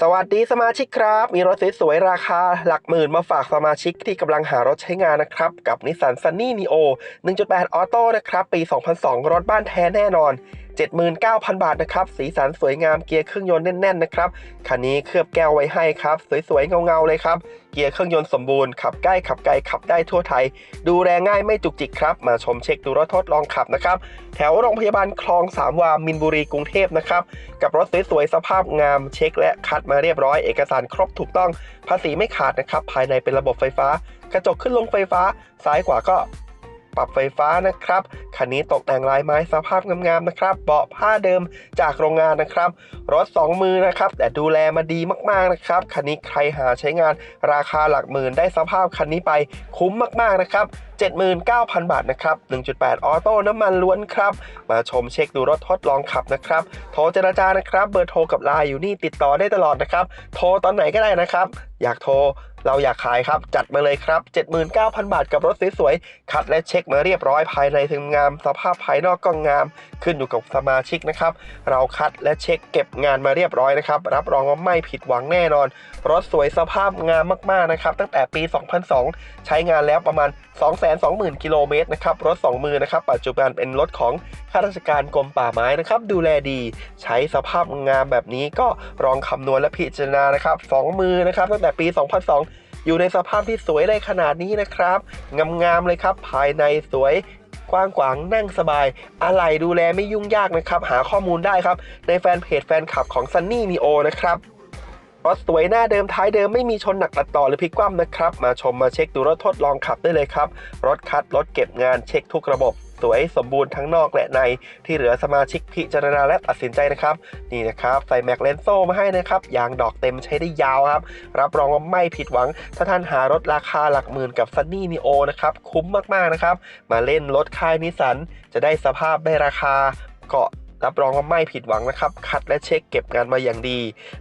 สวัสดีสมาชิกครับ มีรถสวยๆราคาหลักหมื่นมาฝากสมาชิกที่กำลังหารถใช้งานนะครับ กับนิสสันซันนี่นีโอ1.8ออโต้นะครับ ปี 2002 รถบ้านแท้แน่นอน 79,000 บาทนะครับ สีสันสวยงามเกียร์เครื่องยนต์แน่นๆนะครับ คันนี้เคลือบแก้วไว้ให้ครับ สวยๆ เงาๆ เลยครับ เกียร์เครื่องยนต์สมบูรณ์ ขับใกล้ขับไกลขับได้ทั่วไทย ดูแลง่ายไม่จุกจิกครับ มาชมเช็คดูรถทดลองขับนะครับ แถวโรงพยาบาลคลองสามวามินบุรีกรุงเทพนะครับ กับรถสวยๆ สภาพงามเช็คและคัดมาเรียบร้อย เอกสารครบถูกต้อง ภาษีไม่ขาดนะครับ ภายในเป็นระบบไฟฟ้ากระจกขึ้นลงไฟฟ้า ซ้ายขวาก็ ปรับไฟฟ้านะครับ คันนี้ตกแต่งลายไม้สภาพงามๆนะครับ เบาะผ้าเดิมจากโรงงานนะครับ รถ 2 มือนะครับ แต่ดูแลมาดีมากๆนะครับ คันนี้ใครหาใช้งานราคาหลักหมื่นได้สภาพคันนี้ไปคุ้มมากๆนะครับ79,000 บาทนะครับ 1.8 ออโต้น้ำมันล้วนครับ มาชมเช็คดูรถทดลองขับนะครับ โทรเจรจานะครับ เบอร์โทรกับไลน์อยู่นี่ติดต่อได้ตลอดนะครับ โทรตอนไหนก็ได้นะครับ อยากโทร เราอยากขายครับ จัดมาเลยครับ 79,000 บาทกับรถสวยๆคัดและเช็คมาเรียบร้อยภายในถึงงาม สภาพภายนอกก็งาม ขึ้นอยู่กับสมาชิกนะครับ เราคัดและเช็คเก็บงานมาเรียบร้อยนะครับ รับรองว่าไม่ผิดหวังแน่นอน รถสวยสภาพงามมากๆนะครับ ตั้งแต่ปี 2002 ใช้งานแล้วประมาณ 220,000 กิโลเมตรนะครับ รถ 2 มือนะครับ ปัจจุบันเป็นรถของข้าราชการกรมป่าไม้นะครับ ดูแลดี ใช้สภาพงามแบบนี้ก็ลองคำนวณและพิจารณานะครับ 2 มือนะครับ ตั้งแต่ปี 2002 อยู่ในสภาพที่สวยได้ขนาดนี้นะครับงามๆเลยครับ ภายในสวยกว้างขวางนั่งสบาย อะไรดูแลไม่ยุ่งยากนะครับ หาข้อมูลได้ครับ ในแฟนเพจแฟนคลับของ Sunny Neo นะครับรถสวยหน้าเดิมท้ายเดิมไม่มีชนหนักตัดต่อหรือพลิกคว่ำนะครับ มาชมมาเช็คดูรถทดลองขับได้เลยครับ รถคัดรถเก็บงานเช็คทุกระบบ สวยสมบูรณ์ทั้งนอกและใน ที่เหลือสมาชิกพิจารณาและตัดสินใจนะครับ นี่นะครับใส่แม็กเลนโซ่มาให้นะครับยางดอกเต็มใช้ได้ยาวครับ รับรองว่าไม่ผิดหวัง ถ้าท่านหารถราคาหลักหมื่นกับซันนี่นีโอนะครับคุ้มมากๆนะครับ มาเล่นรถค่ายนิสันจะได้สภาพได้ราคาเกาะ รับรองว่าไม่ผิดหวังนะครับ คัดและเช็คเก็บงานมาอย่างดี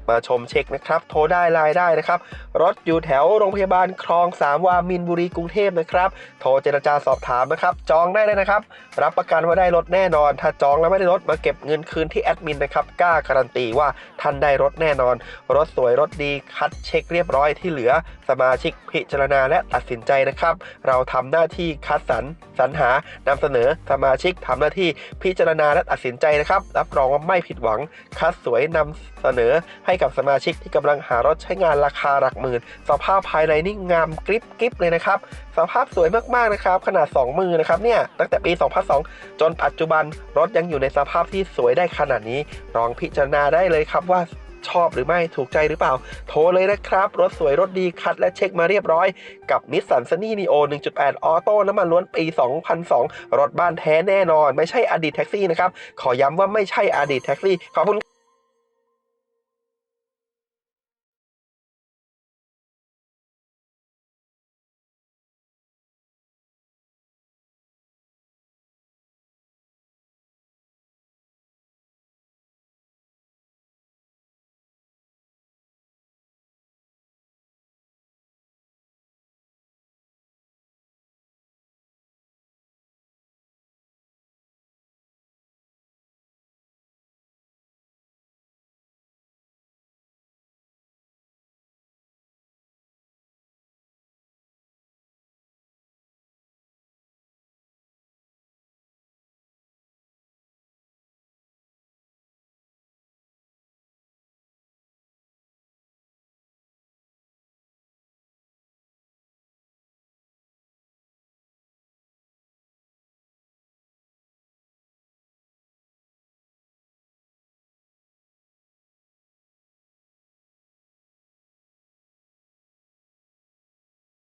มาชมเช็คนะครับ โทรได้ไลน์ได้นะครับ รถอยู่แถวโรงพยาบาลคลองสามวามินบุรีกรุงเทพนะครับ โทรเจรจาสอบถามนะครับ จองได้เลยนะครับ รับประกันว่าได้รถแน่นอน ถ้าจองแล้วไม่ได้รถมาเก็บเงินคืนที่แอดมินนะครับ กล้าการันตีว่าท่านได้รถแน่นอน รถสวยรถดี คัดเช็คเรียบร้อยที่เหลือ สมาชิกพิจารณาและตัดสินใจนะครับ เราทำหน้าที่คัดสรรสรรหานำเสนอสมาชิกทำหน้าที่พิจารณาและตัดสินใจนะครับรับรองว่าไม่ผิดหวัง คัดสวยนำเสนอให้กับสมาชิกที่กำลังหารถใช้งานราคาหลักหมื่น สภาพภายในนี่งามกริบกริบเลยนะครับ สภาพสวยมากๆนะครับ ขนาด 2 มือนะครับเนี่ย ตั้งแต่ปี 2002 จนปัจจุบันรถยังอยู่ในสภาพที่สวยได้ขนาดนี้ ลองพิจารณาได้เลยครับว่า ชอบหรือไม่ถูกใจหรือเปล่า โทรเลยนะครับ รถสวยรถดีคัดและเช็คมาเรียบร้อย กับนิสสันซันนี่นีโอ1.8 ออโต้น้ำมันล้วนปี 2002 รถบ้านแท้แน่นอน ไม่ใช่อดีตแท็กซี่นะครับ ขอย้ำว่าไม่ใช่อดีตแท็กซี่ขอบคุณ